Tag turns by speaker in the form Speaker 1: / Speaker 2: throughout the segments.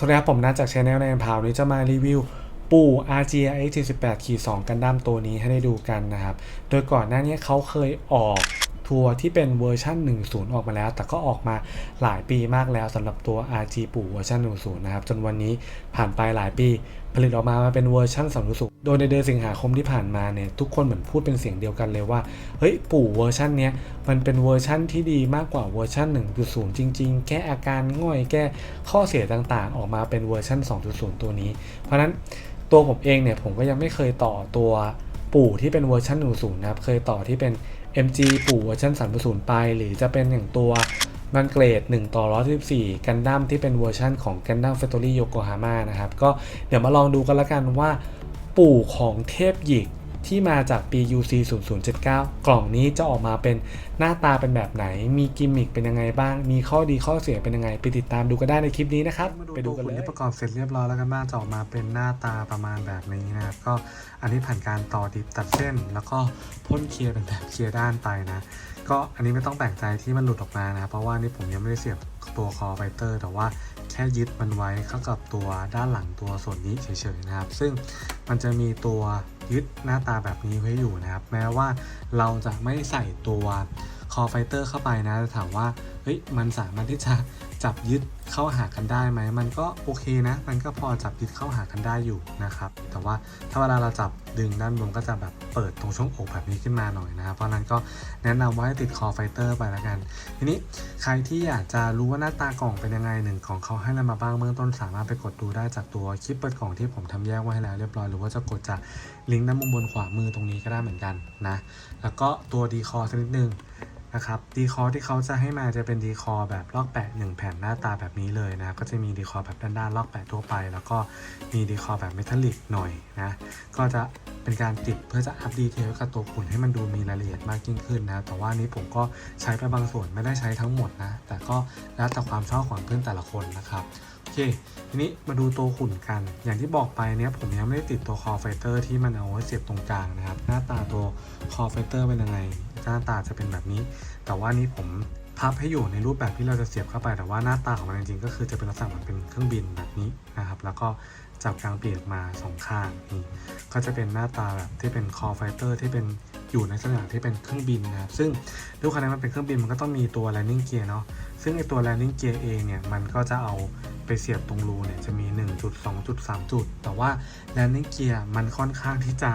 Speaker 1: สวัสดีครับผมนัทจากช anel ในพาวนี้จะมารีวิวปู่ RGX 78ขีด2กันดั้มตัวนี้ให้ได้ดูกันนะครับ โดยก่อนหน้านี้เขาเคยออก ทัวร์ที่เป็นเวอร์ชัน10 ออกมาแล้ว แต่ก็ออกมาหลายปีมากแล้วสำหรับตัว RG ปู่เวอร์ชัน10 นะครับ จนวันนี้ผ่านไปหลายปี ผลิตออกมามาเป็นเวอร์ชัน2.0โดยในเดือนสิงหาคมที่ผ่านมาเนี่ยทุกคนเหมือนพูดเป็นเสียงเดียวกันเลยว่า เฮ้ยปู่เวอร์ชันเนี้ยมันเป็นเวอร์ชันที่ดีมากกว่าเวอร์ชัน1.0 จริง ๆ แก้อาการง่อยแก้ข้อเสียต่างๆ ออกมาเป็นเวอร์ชัน2.0 ตัวนี้ เพราะฉะนั้นตัวผมเองเนี่ยผมก็ยังไม่เคยต่อตัวปู่ที่เป็นเวอร์ชัน1.0นะครับเคยต่อที่เป็น MG ปู่เวอร์ชัน3.0 ไป หรือจะเป็นอย่างตัวมันเกรด 1 ต่อ114กันดั้มที่เป็นเวอร์ชันของกันดั้มเฟตอรี่โยโกฮาม่านะครับ ก็เดี๋ยวมาลองดูกันละกันว่าปู่ของเทพหยิก ที่มาจากปี UC 0079 กล่องนี้จะออกมาเป็นหน้าตาเป็นแบบไหน มีกิมมิคเป็นยังไงบ้าง มีข้อดีข้อเสียเป็นยังไง ไปติดตามดูกันได้ในคลิปนี้นะครับ ไปดูกันเลยที่ประกอบเสร็จเรียบร้อยแล้วกันบ้างจะออกมาเป็นหน้าตาประมาณแบบนี้นะครับ ก็อันนี้ผ่านการต่อดิบตัดเส้น แล้วก็พ่นเคลียร์เป็นแบบเคลียร์ด้านไปนะ ก็อันนี้ไม่ต้องแปลกใจที่มันหลุดออกมานะ เพราะว่านี่ผมยังไม่ได้เสียบตัวคอไฟเตอร์ แต่ว่าแค่ยึดมันไว้เข้ากับตัวด้านหลังตัวส่วนนี้เฉยๆนะครับ ซึ่งมันจะมีตัว ยึดหน้าตาแบบนี้ไว้อยู่นะครับ แม้ว่าเราจะไม่ใส่ตัวคอไฟเตอร์เข้าไปนะแต่ถามว่าเฮ้ยมันสามารถที่จะจับยึดเข้าหากันได้ไหม มันก็โอเคนะ มันก็พอจับยึดเข้าหากันได้อยู่นะครับ แต่ว่าถ้าเวลาเราจับดึงด้านบนก็จะแบบเปิดตรงช่วงอกแบบนี้ขึ้นมาหน่อยนะครับ เพราะนั้นก็แนะนำว่าให้ติดคอไฟเตอร์ไปแล้วกัน ทีนี้ใครที่อยากจะรู้ว่าหน้าตากล่องเป็นยังไงหนึ่งของเขาให้อะไรมาบ้างเบื้องต้นสามารถไปกดดูได้จากตัวคลิปเปิดกล่องที่ผมทำแยกไว้ให้แล้วเรียบร้อย หรือว่าจะกดจากลิงก์ด้านมุมบนขวามือตรงนี้ก็ได้เหมือนกันนะ แล้วก็ตัวดีคอสักนิดนึง นะครับดีคอที่เขาจะให้มาจะเป็นดีคอแบบลอกแปะ 1 แผ่นหน้าตาแบบนี้เลยนะก็จะมีดีคอแบบด้านๆลอกแปะทั่วไป แล้วก็มีดีคอแบบเมทัลลิกหน่อยนะก็จะเป็นการติดเพื่อจะอัพดีเทลกับตัวขุนให้มันดูมีรายละเอียดมากยิ่งขึ้นนะแต่ว่านี้ผมก็ใช้ไปบางส่วนไม่ได้ใช้ทั้งหมดนะแต่ก็แล้วแต่ความชอบของเพื่อนแต่ละคนนะครับ เคทีนี้มาดูตัวขุนกัน อย่างที่บอกไปเนี่ยผมยังไม่ได้ติดตัวคอไฟเตอร์ที่มันเอาไว้เสียบตรงกลางนะครับ หน้าตาตัวคอไฟเตอร์เป็นยังไง หน้าตาจะเป็นแบบนี้ แต่ว่านี้ผมพับให้อยู่ในรูปแบบที่เราจะเสียบเข้าไป แต่ว่าหน้าตาของมันจริงๆก็คือจะเป็นลักษณะเหมือนเป็นเครื่องบินแบบนี้นะครับ แล้วก็จับกลางปีกมาสองข้างนี่ก็จะเป็นหน้าตาแบบที่เป็นคอไฟเตอร์ที่เป็นอยู่ในลักษณะที่เป็นเครื่องบินนะครับ ซึ่งด้วยความที่มันเป็นเครื่องบินมันก็ต้องมีตัว landing gear เนาะ ซึ่งไอตัว landing gear เองเนี่ยมันก็จะเอาไปเสียบตรงรูเนี่ยจะมี 1 จุด 2 จุด 3 จุด แต่ว่า landing gear มันค่อนข้างที่จะ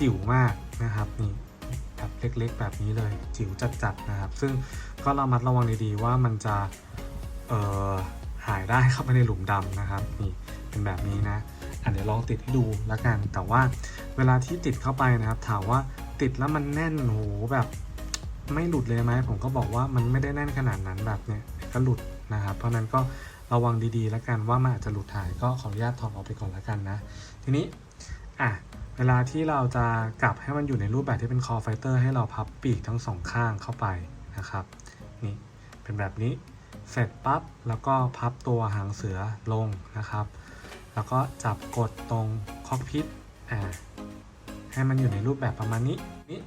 Speaker 1: จิ๋วมากนะครับนี่แบบเล็กๆ แบบนี้เลยจิ๋วจัดๆนะครับ ซึ่งก็ระมัดระวังดีๆว่ามันจะเอ่อหายได้เข้าไปในหลุมดำนะครับนี่เป็นแบบนี้นะอะเดี๋ยวลองติดให้ดูแล้วกัน แต่ว่าเวลาที่ติดเข้าไปนะครับ ถามว่าติดแล้วมันแน่นโหแบบ ไม่หลุดเลยไหมผมก็บอกว่ามันไม่ได้แน่นขนาดนั้นแบบเนี้ยก็หลุดนะครับ เพราะนั้นก็ระวังดีๆแล้วกันว่ามันอาจจะหลุดหายก็ขออนุญาตถอดออกไปก่อนแล้วกันนะ ทีนี้อะเวลาที่เราจะกลับให้มันอยู่ในรูปแบบที่เป็นคอไฟเตอร์ให้เราพับปีกทั้งสองข้างเข้าไปนะครับนี่เป็นแบบนี้เสร็จปั๊บแล้วก็พับตัวหางเสือลงนะครับ แล้วก็จับกดตรงคอกพิทอ่าให้มันอยู่ในรูปแบบประมาณนี้นี่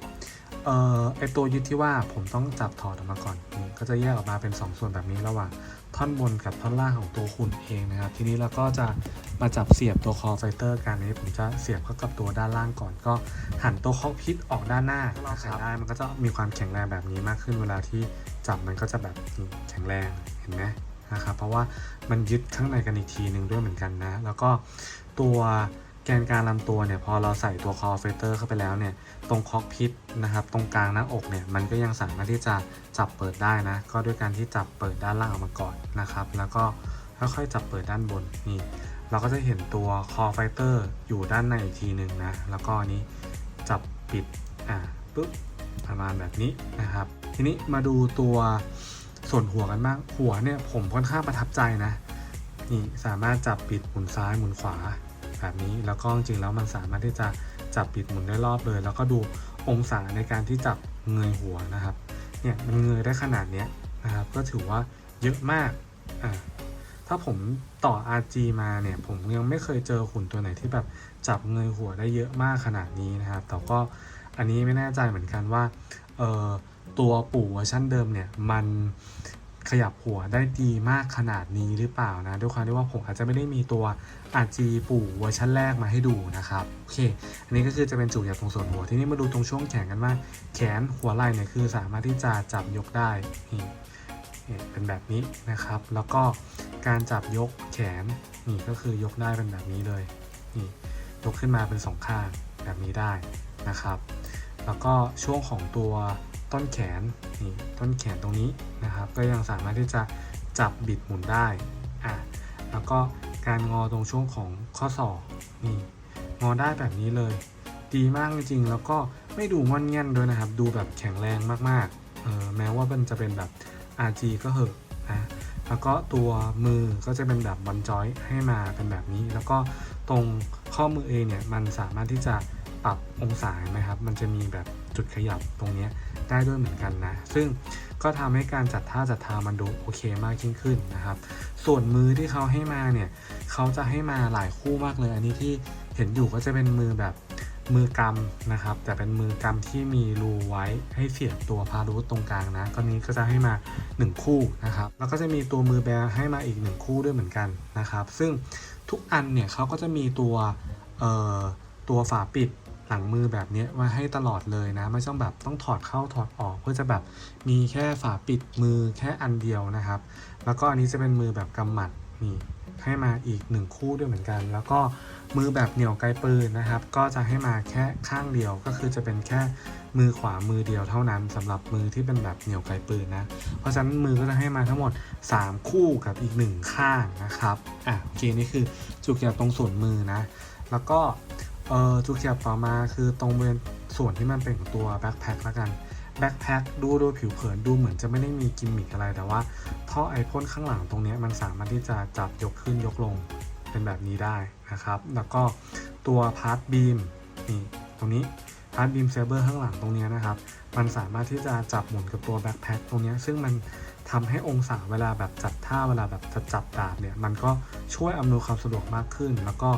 Speaker 1: เอ่อไอตัวยึดที่ว่าผมต้องจับถอดออกมาก่อนนี่ก็จะแยกออกมาเป็น 2 ส่วนแบบนี้ระหว่างท่อนบนกับท่อนล่างของตัวหุ่นเองนะครับ ทีนี้เราก็จะมาจับเสียบตัวคอไฟเตอร์กันนี้ผมจะเสียบเข้ากับตัวด้านล่างก่อน ก็หันตัวคอกพิษออกด้านหน้าเราใส่ได้มันก็จะมีความแข็งแรงแบบนี้มากขึ้นเวลาที่จับมันก็จะแบบแข็งแรงเห็นไหมนะครับเพราะว่ามันยึดข้างในกันอีกทีหนึ่งด้วยเหมือนกันนะ แล้วก็ตัว แกนกลารลำตัวเนี่ยพอเราใส่ตัวคอไฟเตอร์เข้าไปแล้วเนี่ยตรงคอกพิทนะครับ ตรงกลางหน้าอกเนี่ยมันก็ยังสามารถที่จะจับเปิดได้นะ ก็ด้วยการที่จับเปิดด้านล่างออกมาก่อนนะครับ แล้วก็ค่อยๆจับเปิดด้านบนนี่ เราก็จะเห็นตัวคอไฟเตอร์อยู่ด้านในอีกทีหนึ่งนะ แล้วก็นนี้จับปิดอ่าปุ๊บประมาณแบบนี้นะครับ ทีนี้มาดูตัวส่วนหัวกันบ้างหัวเนี่ยผมค่อนข้างประทับใจนะนี่สามารถจับปิดหมุนซ้ายหมุนขวา แบบนี้ แล้วก็จริงๆแล้วมันสามารถที่จะจับปิดหมุนได้รอบเลย แล้วก็ดูองศาในการที่จับเงยหัวนะครับเนี่ยมันเงยได้ขนาดเนี้ยนะครับ ก็ถือว่าเยอะมากอ่าถ้าผมต่อ RG มาเนี่ยผมยังไม่เคยเจอหุ่นตัวไหนที่แบบจับเงยหัวได้เยอะมากขนาดนี้นะครับ แต่ก็อันนี้ไม่แน่ใจเหมือนกันว่าเอ่อตัวปู่เวอร์ชันเดิมเนี่ยมัน ขยับหัวได้ดีมากขนาดนี้หรือเปล่านะ ด้วยความที่ว่าผมอาจจะไม่ได้มีตัว RG ปู่เวอร์ชันแรกมาให้ดูนะครับโอเค อันนี้ก็คือจะเป็นจุกจากตรงส่วนหัว ทีนี้มาดูตรงช่วงแขนกันว่าแขนหัวไหล่เนี่ยคือสามารถที่จะจับยกได้นี่เป็นแบบนี้นะครับ แล้วก็การจับยกแขนนี่ก็คือยกได้เป็นแบบนี้เลยนี่ยกขึ้นมาเป็นสองข้างแบบนี้ได้นะครับ แล้วก็ช่วงของตัว ต้นแขนนี่ต้นแขนตรงนี้นะครับ ก็ยังสามารถที่จะจับบิดหมุนได้อะแล้วก็การงอตรงช่วงของข้อศอกนี่งอได้แบบนี้เลย ดีมากจริงๆแล้วก็ไม่ดูงอนแง่นด้วยนะครับ ดูแบบแข็งแรงมากๆเออแม้ว่ามันจะเป็นแบบ RG ก็เหอะนะแล้วก็ตัวมือก็จะเป็นแบบบอลจอยให้มาเป็นแบบนี้ แล้วก็ตรงข้อมือเองเนี่ยมันสามารถที่จะปรับองศานะครับ มันจะมีแบบ จุดขยับตรงนี้ได้ด้วยเหมือนกันนะ ซึ่งก็ทำให้การจัดท่าจัดทางมันดูโอเคมากยิ่งขึ้นนะครับ ส่วนมือที่เขาให้มาเนี่ยเขาจะให้มาหลายคู่มากเลย อันนี้ที่เห็นอยู่ก็จะเป็นมือแบบมือกำนะครับ แต่เป็นมือกำที่มีรูไว้ให้เสียบตัวพารูทตรงกลางนะก็นี้ก็จะให้มา 1 คู่นะครับ แล้วก็จะมีตัวมือแบร์ให้มาอีก 1 คู่ด้วยเหมือนกันนะครับ ซึ่งทุกอันเนี่ยเขาก็จะมีตัวตัวฝาปิด หลังมือแบบนี้ไว้ให้ตลอดเลยนะ ไม่ต้องแบบต้องถอดเข้าถอดออก เพื่อจะแบบมีแค่ฝาปิดมือแค่อันเดียวนะครับ แล้วก็อันนี้จะเป็นมือแบบกำหมัดนี่ให้มาอีก 1 คู่ด้วยเหมือนกัน แล้วก็มือแบบเหนี่ยวไกลปืนนะครับ ก็จะให้มาแค่ข้างเดียวก็คือจะเป็นแค่มือขวามือเดียวเท่านั้นสำหรับมือที่เป็นแบบเหนี่ยวไกลปืนนะ เพราะฉะนั้นมือก็จะให้มาทั้งหมด 3 คู่กับอีก 1 ข้างนะครับอะโอเคนี่คือจุกเกี่ยวตรงส่วนมือนะ แล้วก็ เอ่อจุกเกี่ยวต่อมาคือตรงบริเวณส่วนที่มันเป็นของตัวแบ็คแพ็คแล้วกันแบ็คแพ็คดูโดยผิวเผินดูเหมือนจะไม่ได้มีกิมมิคอะไรแต่ว่าท่อไอพ่นข้างหลังตรงนี้มันสามารถที่จะจับยกขึ้นยกลงเป็นแบบนี้ได้นะครับ แล้วก็ตัวพาร์ทบีมนี่ตรงนี้พาร์ทบีมเซเบอร์ข้างหลังตรงนี้นะครับ มันสามารถที่จะจับหมุนกับตัวแบ็คแพ็คตรงนี้ซึ่งมันทำให้องศาเวลาแบบจัดท่าเวลาแบบจะจับดาบเนี่ยมันก็ช่วยอำนวยความสะดวกมากขึ้น แล้วก็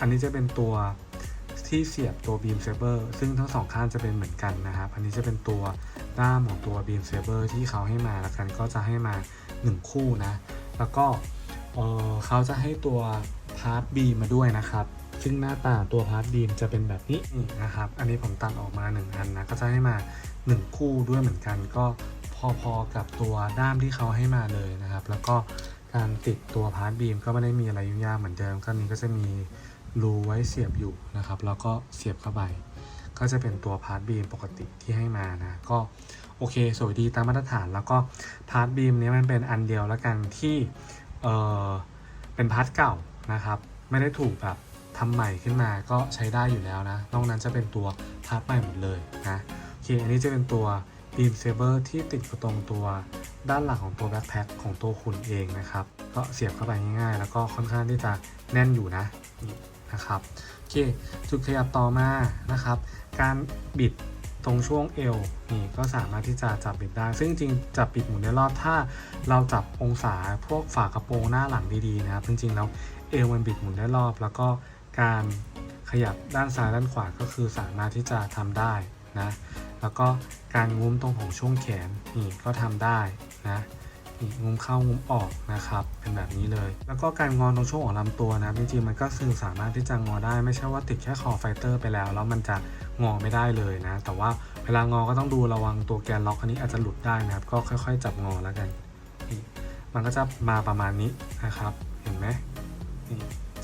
Speaker 1: อันนี้จะเป็นตัว ที่เสียบตัวบีมเซเบอร์ซึ่งทั้งสองข้างจะเป็นเหมือนกันนะครับ อันนี้จะเป็นตัวด้ามของตัวบีมเซเบอร์ที่เขาให้มาแล้วกันก็จะให้มา 1 คู่นะ แล้วก็เออเขาจะให้ตัวพาร์ทบีมาด้วยนะครับ ซึ่งหน้าตาตัวพาร์ทบีมจะเป็นแบบนี้นี่นะครับ อันนี้ผมตัดออกมา 1 อันนะ ก็จะให้มา 1 คู่ด้วยเหมือนกัน ก็พอๆกับตัวด้ามที่เขาให้มาเลยนะครับ แล้วก็การติดตัวพาร์ทบีมก็ไม่ได้มีอะไรยุ่งยากเหมือนเดิมก็นี้ก็จะมี รูไว้เสียบอยู่นะครับ แล้วก็เสียบเข้าไป ก็จะเป็นตัวพาร์ทบีมปกติที่ให้มานะ ก็โอเค สวยดีตามมาตรฐาน แล้วก็พาร์ทบีมนี้มันเป็นอันเดียวแล้วกันที่เออเป็นพาร์ทเก่านะครับ ไม่ได้ถูกแบบทำใหม่ขึ้นมาก็ใช้ได้อยู่แล้วนะ นอกนั้นจะเป็นตัวพาร์ทใหม่หมดเลยนะโอเค อันนี้จะเป็นตัวบีมเซเบอร์ที่ติดกับตรงตัวด้านหลังของตัวแบ็คแพ็คของตัวคุณเองนะครับ ก็เสียบเข้าไปง่ายๆ แล้วก็ค่อนข้างที่จะแน่นอยู่นะ นะครับโอเคจุดขยับต่อมานะครับ การบิดตรงช่วงเอวนี่ก็สามารถที่จะจับบิดได้ ซึ่งจริงจับบิดหมุนได้รอบถ้าเราจับองศาพวกฝากระโปรงหน้าหลังดีๆนะครับจริงๆแล้วเอวมันบิดหมุนได้รอบ แล้วก็การขยับด้านซ้ายด้านขวาก็คือสามารถที่จะทำได้นะแล้วก็การงุ้มตรงของช่วงแขนนี่ก็ทำได้นะ งุมเข้างุมออกนะครับเป็นแบบนี้เลย แล้วก็การงอนตรงช่วงของลำตัวนะจริงๆมันก็คือสามารถที่จะงอได้ไม่ใช่ว่าติดแค่คอไฟเตอร์ไปแล้ว แล้วมันจะงอไม่ได้เลยนะ แต่ว่าเวลางอก็ต้องดูระวังตัวแกนล็อกอันนี้อาจจะหลุดได้นะครับ ก็ค่อย ๆ จับงอแล้วกันนี่มันก็จะมาประมาณนี้นะครับ เห็นไหม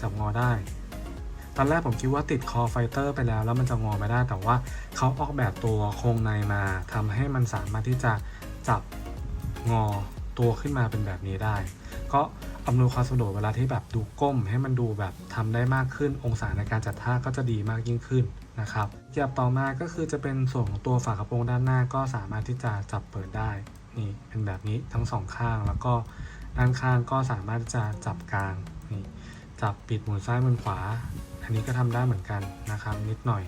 Speaker 1: จับงอได้ตอนแรกผมคิดว่าติดคอไฟเตอร์ไปแล้วแล้วมันจะงอไม่ได้ แต่ว่าเขาออกแบบตัวโครงในมาทำให้มันสามารถที่จะจับงอ ตัวขึ้นมาเป็นแบบนี้ได้ ก็อำนวยความสะดวกเวลาที่แบบดูก้ม ให้มันดูแบบทำได้มากขึ้น องศาในการจัดท่าก็จะดีมากยิ่งขึ้นนะครับเกียบต่อมาก็คือจะเป็นส่วนของตัวฝากระโปรงด้านหน้าก็สามารถที่จะจับเปิดได้นี่เป็นแบบนี้ทั้งสองข้างแล้วก็ด้านข้างก็สามารถที่จะจับกลางนี่จับปิดหมุนซ้ายหมุนขวา อันนี้ก็ทำได้เหมือนกันนะครับนิดหน่อย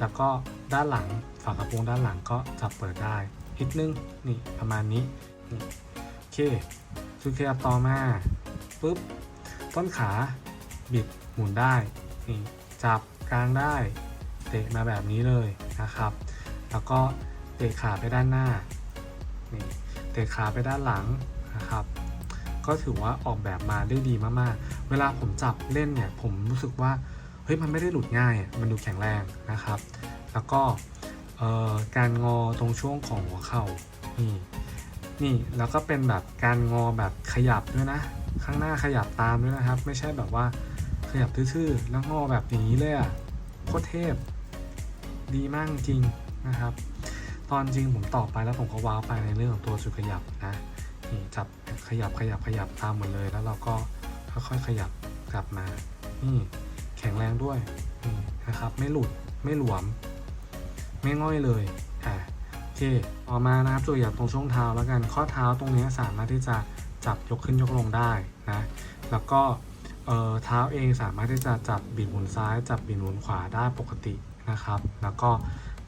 Speaker 1: แล้วก็ด้านหลังฝากระโปรงด้านหลังก็จับเปิดได้นิดนึงนี่ประมาณนี้นี่ เคสุดขยับต่อมาปุ๊บต้นขาบิดหมุนได้นี่จับกลางได้ เตะมาแบบนี้เลยนะครับ แล้วก็เตะขาไปด้านหน้านี่เตะขาไปด้านหลังนะครับ ก็ถือว่าออกแบบมาได้ดีมากๆ เวลาผมจับเล่นเนี่ยผมรู้สึกว่าเฮ้ยมันไม่ได้หลุดง่ายอะมันดูแข็งแรงนะครับ แล้วก็การงอตรงช่วงของหัวเข่านี่ นี่แล้วก็เป็นแบบการงอแบบขยับด้วยนะ ข้างหน้าขยับตามด้วยนะครับ ไม่ใช่แบบว่าขยับทื่อๆแล้วงอแบบอย่างนี้เลยอะโคตรเทพ ดีมากจริงนะครับ ตอนจริงผมต่อไปแล้วผมก็ว้าวไปในเรื่องของตัวจุดขยับนะนี่จับขยับขยับขยับตามหมดเลย แล้วเราก็ค่อยๆขยับกลับมานี่แข็งแรงด้วยนะครับ ไม่หลุดไม่หลวม ไม่ง่อยเลยอะโอเค ต่อมานะครับตัวอย่างตรงช่วงเท้าแล้วกัน ข้อเท้าตรงนี้สามารถที่จะจับยกขึ้นยกลงได้นะ แล้วก็เเท้าเองสามารถที่จะจับบิดหมุนซ้าย จับบิดหมุนขวาได้ปกตินะครับ แล้วก็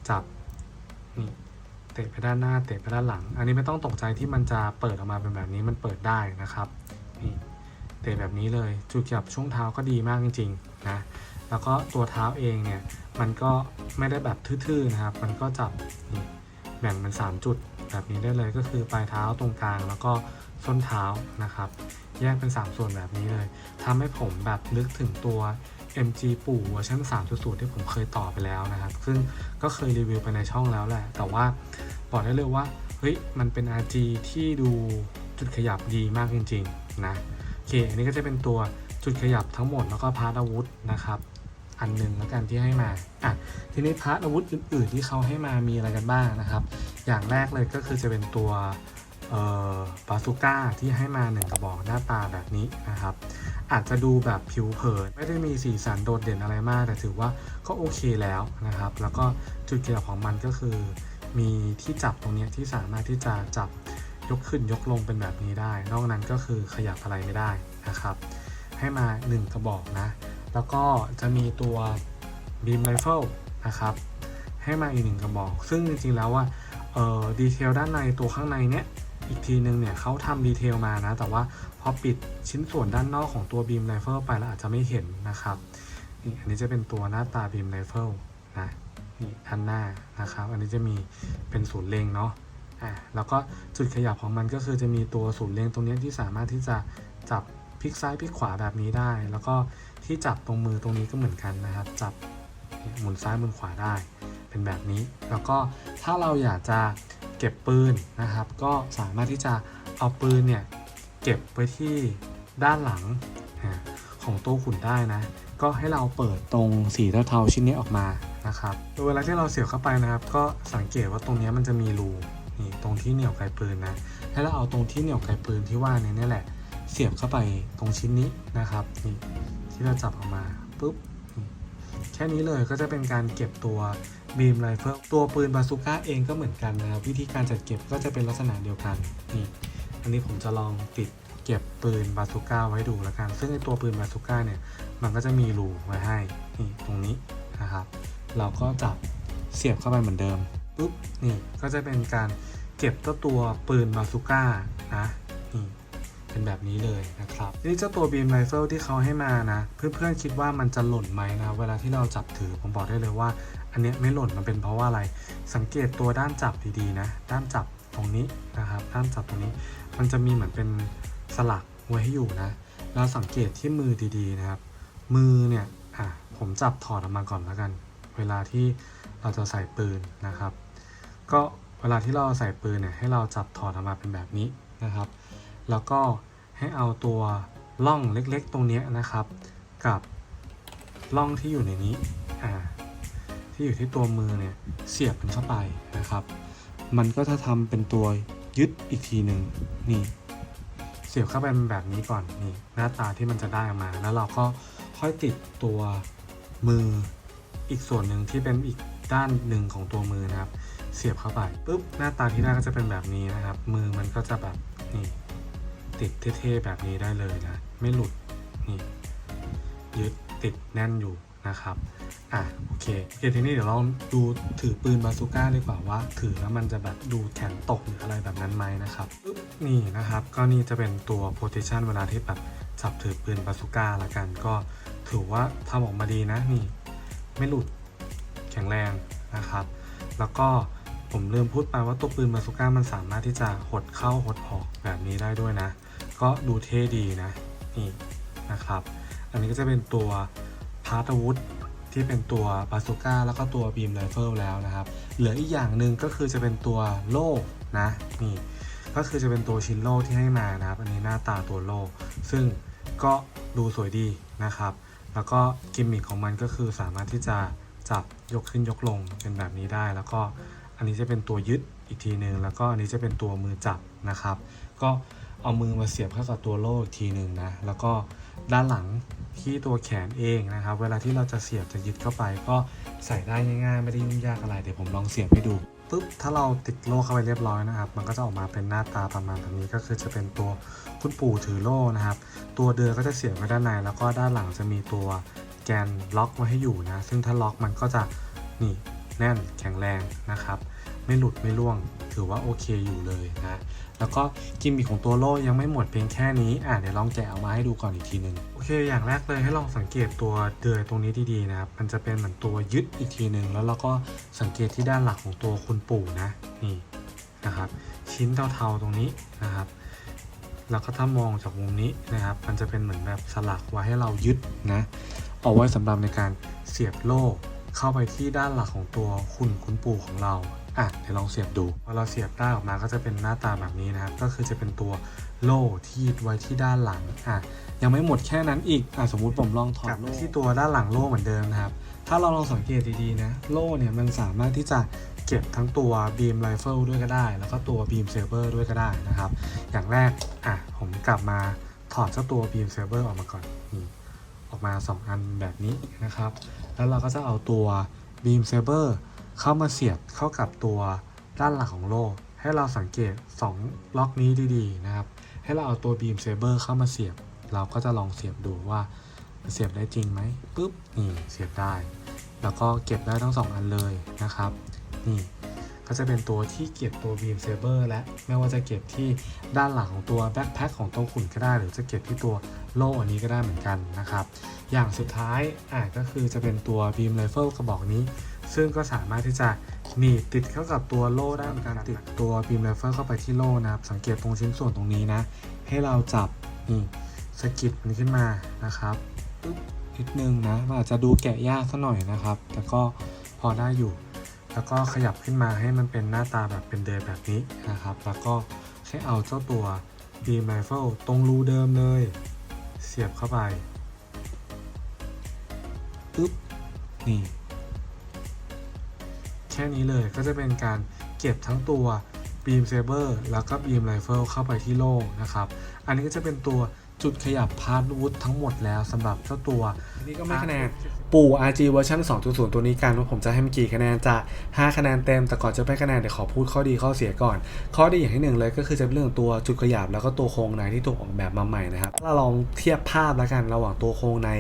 Speaker 1: จับนี่เตะไปด้านหน้าเตะไปด้านหลัง อันนี้ไม่ต้องตกใจที่มันจะเปิดออกมาเป็นแบบนี้มันเปิดได้นะครับนี่เตะแบบนี้เลยจุดจับช่วงเท้าก็ดีมากจริงๆนะแล้วก็ตัวเท้าเองเนี่ยมันก็ไม่ได้แบบทื่อๆนะครับ มันก็จับนี่ แบ่งเป็น 3 จุด แบบนี้ได้เลยก็คือปลายเท้าตรงกลางแล้วก็ส้นเท้านะครับ แยกเป็น 3 ส่วนแบบนี้เลยทำให้ผมแบบนึกถึงตัว MG ปู่เวอร์ชัน3.0 ที่ผมเคยต่อไปแล้วนะครับ ซึ่งก็เคยรีวิวไปในช่องแล้วแหละ แต่ว่าบอกได้เลยว่าเฮ้ยมันเป็น RG ที่ดูจุดขยับดีมากจริง ๆ นะโอเค อันนี้ก็จะเป็นตัวจุดขยับทั้งหมดแล้วก็พาร์ทอาวุธนะครับ อันหนึ่งแล้วกันที่ให้มาอะทีนี้พร์ทอาวุธอื่น ๆ ที่เขาให้มามีอะไรกันบ้างนะครับ อย่างแรกเลยก็คือจะเป็นตัวเอ่อบาซูก้าที่ให้มาหนึ่งกระบอกหน้าตาแบบนี้นะครับ อาจจะดูแบบผิวเผินไม่ได้มีสีสันโดดเด่นอะไรมาก แต่ถือว่าก็โอเคแล้วนะครับ แล้วก็จุดเกี่ยวของมันก็คือ มีที่จับตรงนี้ที่สามารถที่จะจับยกขึ้นยกลงเป็นแบบนี้ได้ นอกนั้นก็คือขยับอะไรไม่ได้นะครับ ให้มา 1 กระบอกนะ แล้วก็จะมีตัวบีมไรเฟิลนะครับให้มาอีกหนึ่งกระบอก ซึ่งจริงๆแล้วว่าเอ่อดีเทลด้านในตัวข้างในเนี้ยอีกทีนึงเนี่ยเขาทำดีเทลมานะ แต่ว่าพอปิดชิ้นส่วนด้านนอกของตัวบีมไรเฟิลไปแล้วอาจจะไม่เห็นนะครับนี่อันนี้จะเป็นตัวหน้าตาบีมไรเฟิลนะนี่ด้านหน้านะครับ อันนี้จะมีเป็นศูนย์เล็งเนาะอ่าแล้วก็จุดขยับของมันก็คือจะมีตัวศูนย์เล็งตรงนี้ที่สามารถที่จะจับพลิกซ้ายพลิกขวาแบบนี้ได้ แล้วก็ ที่จับตรงมือตรงนี้ก็เหมือนกันนะครับ จับหมุนซ้ายหมุนขวาได้ เป็นแบบนี้ แล้วก็ถ้าเราอยากจะเก็บปืนนะครับ ก็สามารถที่จะเอาปืนเนี่ยเก็บไว้ที่ด้านหลังของตู้ขุนได้นะ ก็ให้เราเปิดตรงสีเทาๆชิ้นนี้ออกมานะครับโดยเวลาที่เราเสียบเข้าไปนะครับ ก็สังเกตว่าตรงนี้มันจะมีรูนี่ตรงที่เหนี่ยวไกปืนนะให้เราเอาตรงที่เหนี่ยวไกปืนที่ว่าเนี่ยนี่แหละ เสียบเข้าไปตรงชิ้นนี้นะครับนี่ ที่เราจับออกมาปุ๊บแค่นี้เลยก็จะเป็นการเก็บตัวบีมไรเฟิลตัวปืนบาซูก้าเองก็เหมือนกันนะครับวิธีการจัดเก็บก็จะเป็นลักษณะเดียวกันนี่อันนี้ผมจะลองติดเก็บปืนบาซูก้าไว้ดูแล้วกัน ซึ่งไอตัวปืนบาซูก้าเนี่ยมันก็จะมีรูไว้ให้นี่ตรงนี้นะครับเราก็จับเสียบเข้าไปเหมือนเดิมปุ๊บนี่ก็จะเป็นการเก็บเจ้าตัวปืนบาซูก้านะ เป็นแบบนี้เลยนะครับนี่เจ้าตัวบีมไรเฟิลที่เขาให้มานะ เพื่อนๆคิดว่ามันจะหล่นไหมนะเวลาที่เราจับถือผมบอกได้เลยว่า อันนี้ไม่หล่นมันเป็นเพราะว่าอะไร สังเกตตัวด้านจับดีๆนะ ด้านจับตรงนี้นะครับ ด้านจับตรงนี้ มันจะมีเหมือนเป็นสลักไว้ให้อยู่นะ แล้วสังเกตที่มือดีๆนะครับ มือเนี่ยอะผมจับถอดออกมาก่อนแล้วกัน เวลาที่เราจะใส่ปืนนะครับ ก็เวลาที่เราใส่ปืนเนี่ยให้เราจับถอดออกมาเป็นแบบนี้นะครับ แล้วก็ให้เอาตัวล่องเล็กๆ ตรงนี้นะครับ กับล่องที่อยู่ในนี้อ่าที่อยู่ที่ตัวมือเนี่ยเสียบมันเข้าไปนะครับ มันก็จะทำเป็นตัวยึดอีกทีหนึ่งนี่ เสียบเข้าไปเป็นแบบนี้ก่อนนี่หน้าตาที่มันจะได้ออกมา แล้วเราก็ค่อยติดตัวมืออีกส่วนหนึ่งที่เป็นอีกด้านหนึ่งของตัวมือนะครับ เสียบเข้าไปปุ๊บหน้าตาที่ได้ก็จะเป็นแบบนี้นะครับ มือมันก็จะแบบนี่ ติดเท่ๆแบบนี้ได้เลยนะ ไม่หลุดนี่ยึดติดแน่นอยู่นะครับอะโอเคโอเคทีนี้เดี๋ยวเราดูถือปืนบาซูก้าดีกว่าว่า ถือแล้วมันจะแบบดูแข็งตกหรืออะไรแบบนั้นไหมนะครับปึ๊บนี่นะครับ ก็นี่จะเป็นตัว position เวลาที่แบบจับถือปืนบาซูก้าละกัน ก็ถือว่าทำออกมาดีนะนี่ ไม่หลุดแข็งแรงนะครับ แล้วก็ ผมลืมพูดไปว่าตัวปืนบาซูก้ามันสามารถที่จะหดเข้าหดออกแบบนี้ได้ด้วยนะ ก็ดูเท่ดีนะนี่นะครับ อันนี้ก็จะเป็นตัวพาร์ทอาวุธที่เป็นตัวบาซูก้าแล้วก็ตัวบีมไรเฟิลแล้วนะครับ เหลืออีกอย่างหนึ่งก็คือจะเป็นตัวโล่นะนี่ก็คือจะเป็นตัวชิ้นโล่ที่ให้มานะครับ อันนี้หน้าตาตัวโล่ซึ่งก็ดูสวยดีนะครับ แล้วก็กิมมิคของมันก็คือสามารถที่จะจับยกขึ้นยกลงเป็นแบบนี้ได้แล้วก็ นนี้จะเป็นตัวยึดอีกทีหนึ่งแล้วก็อันนี้จะเป็นตัวมือจับนะครับ ก็เอามือมาเสียบเข้ากับตัวโล่อีกทีหนึ่งนะแล้วก็ด้านหลังที่ตัวแขนเองนะครับ เวลาที่เราจะเสียบจะยึดเข้าไป ก็ใส่ได้ง่ายๆ ไม่ได้ยุ่งยากอะไรเดี๋ยวผมลองเสียบให้ดูปุ๊บถ้าเราติดโล่เข้าไปเรียบร้อยนะครับ มันก็จะออกมาเป็นหน้าตาประมาณแบบนี้ก็คือจะเป็นตัวคุณปู่ถือโล่นะครับ ตัวเดือก็จะเสียบไว้ด้านใน แล้วก็ด้านหลังจะมีตัวแกนล็อกไว้ให้อยู่นะ ซึ่งถ้าล็อกมันก็จะนี่แน่นแข็งแรงนะครับ ไม่หลุดไม่ร่วง ถือว่าโอเคอยู่เลยนะแล้วก็กิมมิคของตัวโล่ยังไม่หมดเพียงแค่นี้อะเดี๋ยวลองแกะออกมาให้ดูก่อนอีกทีหนึ่งโอเค อย่างแรกเลยให้ลองสังเกตตัวเดือยตรงนี้ดีๆนะครับมันจะเป็นเหมือนตัวยึดอีกทีหนึ่งแล้วเราก็สังเกตที่ด้านหลักของตัวคุณปู่นะนี่นะครับ ชิ้นเทาๆตรงนี้นะครับแล้วก็ถ้ามองจากมุมนี้นะครับ มันจะเป็นเหมือนแบบสลักไว้ให้เรายึดนะเอาไว้สำหรับในการเสียบโล่เข้าไปที่ด้านหลักของตัวคุณคุณปู่ของเรา อะเดี๋ยวลองเสียบดูพอเราเสียบได้ออกมาก็จะเป็นหน้าตาแบบนี้นะครับก็คือจะเป็นตัวโล่ที่ยึดไว้ที่ด้านหลังอะยังไม่หมดแค่นั้นอีกอะสมมุติผมลองถอดโล่ที่ตัวด้านหลังโล่เหมือนเดิมนะครับถ้าเราลองสังเกตดีๆนะโล่เนี่ยมันสามารถที่จะเก็บทั้งตัวบีมไรเฟิลด้วยก็ได้ แล้วก็ตัวบีมเซเบอร์ด้วยก็ได้นะครับ อย่างแรกอะผมกลับมาถอดเจ้าตัวบีมเซเบอร์ออกมาก่อนนี่ออกมา 2 อันแบบนี้นะครับ แล้วเราก็จะเอาตัวบีมเซเบอร์ เข้ามาเสียบเข้ากับตัวด้านหลังของโล่ให้เราสังเกต 2 ล็อกนี้ดีๆนะครับ ให้เราเอาตัวบีมเซเบอร์เข้ามาเสียบ เราก็จะลองเสียบดูว่าเสียบได้จริงไหมปุ๊บนี่เสียบได้ แล้วก็เก็บได้ทั้ง 2 อันเลยนะครับ นี่ก็จะเป็นตัวที่เก็บตัว Beam Saber และไม่ว่าจะเก็บที่ด้านหลังของตัวแบ็คแพ็คของตัวขุนก็ได้ หรือจะเก็บที่ตัวโล่อันนี้ก็ได้เหมือนกันนะครับ อย่างสุดท้ายอะก็คือจะเป็นตัว Beam Rifle กระบอกนี้ ซึ่งก็สามารถที่จะหนีบติดเข้ากับตัวโล่ได้เหมือนกันติดตัว Beam Rifle เข้าไปที่โล่นะครับ สังเกตตรงชิ้นส่วนตรงนี้นะ ให้เราจับนี่สกิดมันขึ้นมานะครับปึ๊บนิดนึงนะมันอาจจะดูแกะยากสักหน่อยนะครับ แต่ก็พอได้อยู่ แล้วก็ขยับขึ้นมาให้มันเป็นหน้าตาแบบเป็นเดินแบบนี้นะครับ แล้วก็ให้เอาเจ้าตัว beam rifle ตรงรูเดิมเลย เสียบเข้าไปปึ๊บนี่ แค่นี้เลยก็จะเป็นการเก็บทั้งตัวบีมเซเบอร์แล้วก็บีมไรเฟิลเข้าไปที่โล่นะครับ อันนี้ก็จะเป็นตัว จุดขยับพาร์ทวุธทั้งหมดแล้วสำหรับเจ้าตัวนี่ก็ไม่คะแนนปู่ RG เวอร์ชัน2.0 ตัวนี้กันว่าผมจะให้มันกี่คะแนนจะ 5 คะแนนเต็ม แต่ก่อนจะไปคะแนนเดี๋ยวขอพูดข้อดีข้อเสียก่อน ข้อดีอย่างที่หนึ่งเลยก็คือจะเป็นเรื่องตัวจุดขยับแล้วก็ตัวโครงในที่ถูกออกแบบมาใหม่นะครับถ้าเราลองเทียบภาพแล้วกันระหว่างตัวโครงใน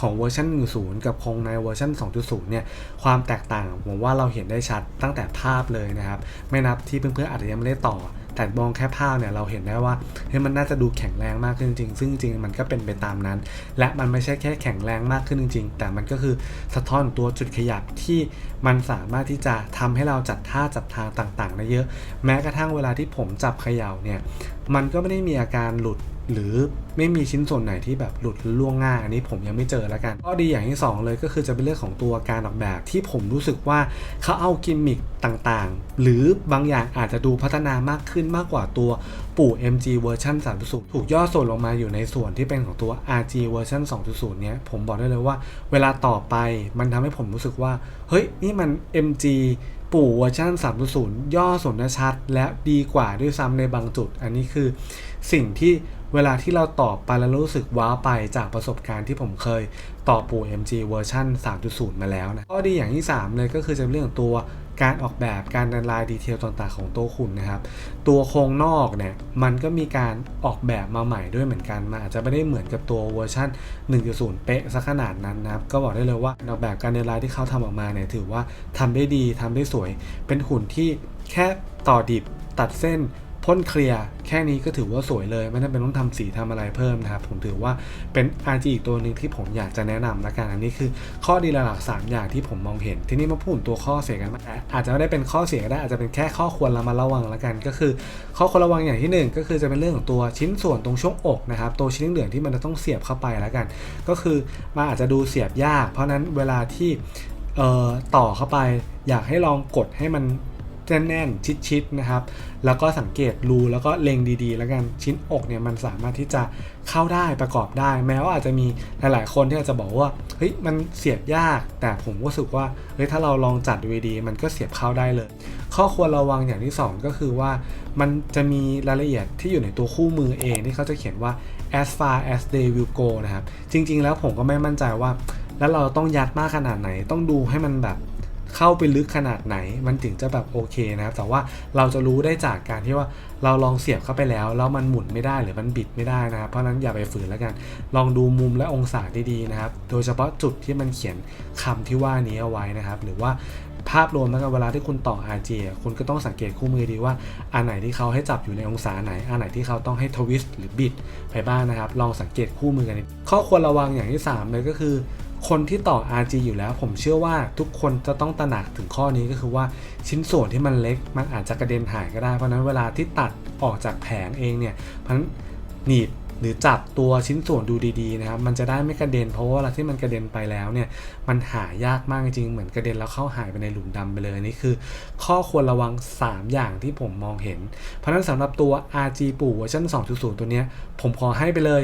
Speaker 1: ของเวอร์ชัน1.0 กับโครงในเวอร์ชัน2.0 เนี่ยความแตกต่างผมว่าเราเห็นได้ชัดตั้งแต่ภาพเลยนะครับไม่นับที่เพื่อนๆอาจจะยังไม่ได้ต่อ แต่มองแค่ภาพเนี่ยเราเห็นได้ว่าเฮ้ยมันน่าจะดูแข็งแรงมากขึ้นจริงซึ่งจริงมันก็เป็นไปตามนั้น และมันไม่ใช่แค่แข็งแรงมากขึ้นจริง แต่มันก็คือสะท้อนตัวจุดขยับที่มันสามารถที่จะทำให้เราจัดท่าจัดทางต่างๆได้เยอะ แม้กระทั่งเวลาที่ผมจับเขย่าเนี่ยมันก็ไม่ได้มีอาการหลุด หรือไม่มีชิ้นส่วนไหนที่แบบหลุดหรือล่วงง่ายอันนี้ผมยังไม่เจอแล้วกันข้อดีอย่างที่สองเลยก็คือจะเป็นเรื่องของตัวการออกแบบที่ผมรู้สึกว่าเขาเอากิมมิคต่างๆ หรือบางอย่างอาจจะดูพัฒนามากขึ้นมากกว่าตัวปู่ MG เวอร์ชัน3.0 ถูกย่อส่วนลงมาอยู่ในส่วนที่เป็นของตัว RG เวอร์ชัน2.0 เนี้ยผมบอกได้เลยว่า เวลาต่อไปมันทำให้ผมรู้สึกว่า เฮ้ย นี่มัน MG ปู่เวอร์ชัน3.0 ย่อส่วนชัด และดีกว่าด้วยซ้ำในบางจุด อันนี้คือสิ่งที่ เวลาที่เราตอบไปแล้วรู้สึกว้าไปจากประสบการณ์ที่ผมเคยต่อปู่ MG เวอร์ชัน3.0 มาแล้วนะข้อดีอย่างที่ 3 เลยก็คือจะเป็นเรื่องตัวการออกแบบการดันลายดีเทลต่างๆของตัวขุนนะครับ ตัวโครงนอกเนี่ยมันก็มีการออกแบบมาใหม่ด้วยเหมือนกันมันอาจจะไม่ได้เหมือนกับตัวเวอร์ชัน1.0 เป๊ะซะขนาดนั้นนะครับ ก็บอกได้เลยว่าออกแบบการดันลายที่เขาทำออกมาเนี่ยถือว่าทำได้ดีทำได้สวย เป็นหุ่นที่แค่ต่อดิบตัดเส้น พ่นเคลียร์แค่นี้ก็ถือว่าสวยเลย ไม่จำเป็นต้องทำสีทำอะไรเพิ่มนะครับ ผมถือว่าเป็น RG อีกตัวหนึ่งที่ผมอยากจะแนะนำละกันอันนี้คือ ข้อดีหลักๆสามอย่างที่ผมมองเห็น ทีนี้มาพูดตัวข้อเสียกันอาจจะไม่ได้เป็นข้อเสียก็ได้อาจจะเป็นแค่ข้อควรระมัดระวังละกัน ก็คือ ข้อควรระวังอย่างที่หนึ่งก็คือจะเป็นเรื่องของตัวชิ้นส่วนตรงช่วงอกนะครับตัวชิ้นเหลืองที่มันจะต้องเสียบเข้าไปล้วกัน ก็คือมันอาจจะดูเสียบยาก เพราะฉะนั้นเวลาที่เอ่อต่อเข้าไปอยากให้ลองกดให้มัน แน่นๆชิดๆนะครับ แล้วก็สังเกตรูแล้วก็เล็งดีๆ แล้วกันชิ้นอกเนี่ยมันสามารถที่จะเข้าได้ประกอบได้ แม้ว่าอาจจะมีหลายๆคนที่อาจจะบอกว่าเฮ้ยมันเสียบยาก แต่ผมก็รู้สึกว่าเฮ้ยถ้าเราลองจัดดูดีมันก็เสียบเข้าได้เลย ข้อควรระวังอย่างที่ 2 ก็คือว่า มันจะมีรายละเอียดที่อยู่ในตัวคู่มือเองที่เขาจะเขียนว่า as far as they will go นะครับจริง ๆ แล้วผมก็ไม่มั่นใจว่า แล้วเราต้องยัดมากขนาดไหนต้องดูให้มันแบบ เข้าไปลึกขนาดไหน มันถึงจะแบบโอเคนะครับแต่ว่าเราจะรู้ได้จากการที่ว่าเราลองเสียบเข้าไปแล้วแล้วมันหมุนไม่ได้หรือมันบิดไม่ได้นะครับ เพราะนั้นอย่าไปฝืนแล้วกัน ลองดูมุมและองศาดีๆนะครับ โดยเฉพาะจุดที่มันเขียนคำที่ว่านี้เอาไว้นะครับ หรือว่าภาพรวมแล้วกันเวลาที่คุณต่อ RJ อะคุณก็ต้องสังเกตคู่มือดีว่าอันไหนที่เขาให้จับอยู่ในองศาไหน อันไหนที่เขาต้องให้ทวิสต์หรือบิดไปบ้างนะครับ ลองสังเกตคู่มือกัน ข้อควรระวังอย่างที่สามเลยก็คือ คนที่ต่อ RG อยู่แล้ว ผมเชื่อว่าทุกคนจะต้องตระหนักถึงข้อนี้ก็คือว่าชิ้นส่วนที่มันเล็กมันอาจจะกระเด็นหายก็ได้ เพราะนั้นเวลาที่ตัดออกจากแผงเองเนี่ยเพราะนั้นหนีบหรือจับตัวชิ้นส่วนดูดีๆนะครับ มันจะได้ไม่กระเด็นเพราะว่าเวลาที่มันกระเด็นไปแล้วเนี่ย มันหายากมากจริง เหมือนกระเด็นแล้วเข้าหายไปในหลุมดำไปเลยนี่คือ ข้อควรระวัง 3 อย่างที่ผมมองเห็น เพราะนั้นสำหรับตัว RG ปู่เวอร์ชัน2.0 ตัวเนี้ยผมขอให้ไปเลย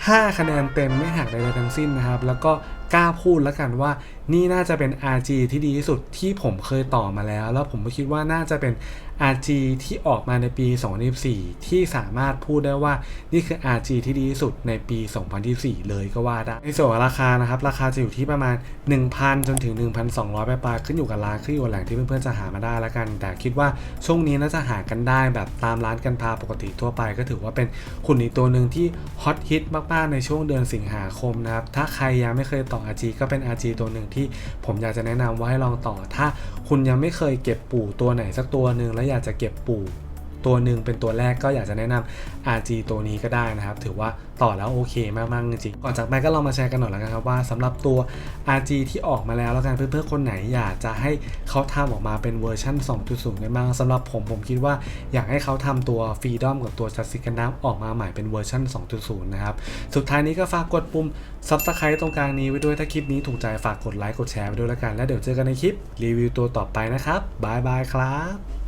Speaker 1: 5 คะแนนเต็มไม่หักใดๆทั้งสิ้นนะครับ แล้วก็กล้าพูดแล้วกันว่า นี่น่าจะเป็น RG ที่ดีที่สุดที่ผมเคยต่อมาแล้ว แล้วผมก็คิดว่าน่าจะเป็น RG ที่ออกมาในปี 2024 ที่สามารถพูดได้ว่านี่คือ RG ที่ดีที่สุดในปี 2024 เลยก็ว่าได้ในส่วนราคานะครับ ราคาจะอยู่ที่ประมาณ 1,000 จนถึง 1,200ปลายๆขึ้นอยู่กับร้านขึ้นอยู่กับแหล่งที่เพื่อนๆจะหามาได้แล้วกัน แต่คิดว่าช่วงนี้น่าจะหากันได้แบบตามร้านกันพาปกติทั่วไป ก็ถือว่าเป็นหุ่นอีกตัวหนึ่งที่ฮอตฮิตมากๆในช่วงเดือนสิงหาคมนะครับถ้าใครยังไม่เคยต่อ RG ก็เป็น RG ตัวหนึ่งที่ผมอยากจะแนะนำว่าให้ลองต่อ ถ้าคุณยังไม่เคยเก็บปู่ตัวไหนสักตัวหนึ่งแล้วอยากจะเก็บปูตัวหนึ่งเป็นตัวแรกก็อยากจะแนะนำ RG ตัวนี้ก็ได้นะครับ ถือว่าต่อแล้วโอเคมากๆจริงก่อนจากไปก็ลองมาแชร์กันหน่อยแล้วกันครับว่าสำหรับตัว RG ที่ออกมาแล้วแล้วกันเพื่อนๆคนไหนอยากจะให้เขาทำออกมาเป็นเวอร์ชัน2.0ได้บ้างสำหรับผมผมคิดว่าอยากให้เขาทำตัว Freedom กับตัว Just กันน้ำออกมาใหม่เป็นเวอร์ชัน2.0 นะครับ สุดท้ายนี้ก็ฝากกดปุ่ม Subscribe ตรงกลางนี้ไว้ด้วยถ้าคลิปนี้ถูกใจฝากกดไลค์กดแชร์ไว้ด้วยแล้วกันแล้วเดี๋ยวเจอกันในคลิปรีวิวตัวต่อไปนะครับบายบายครับ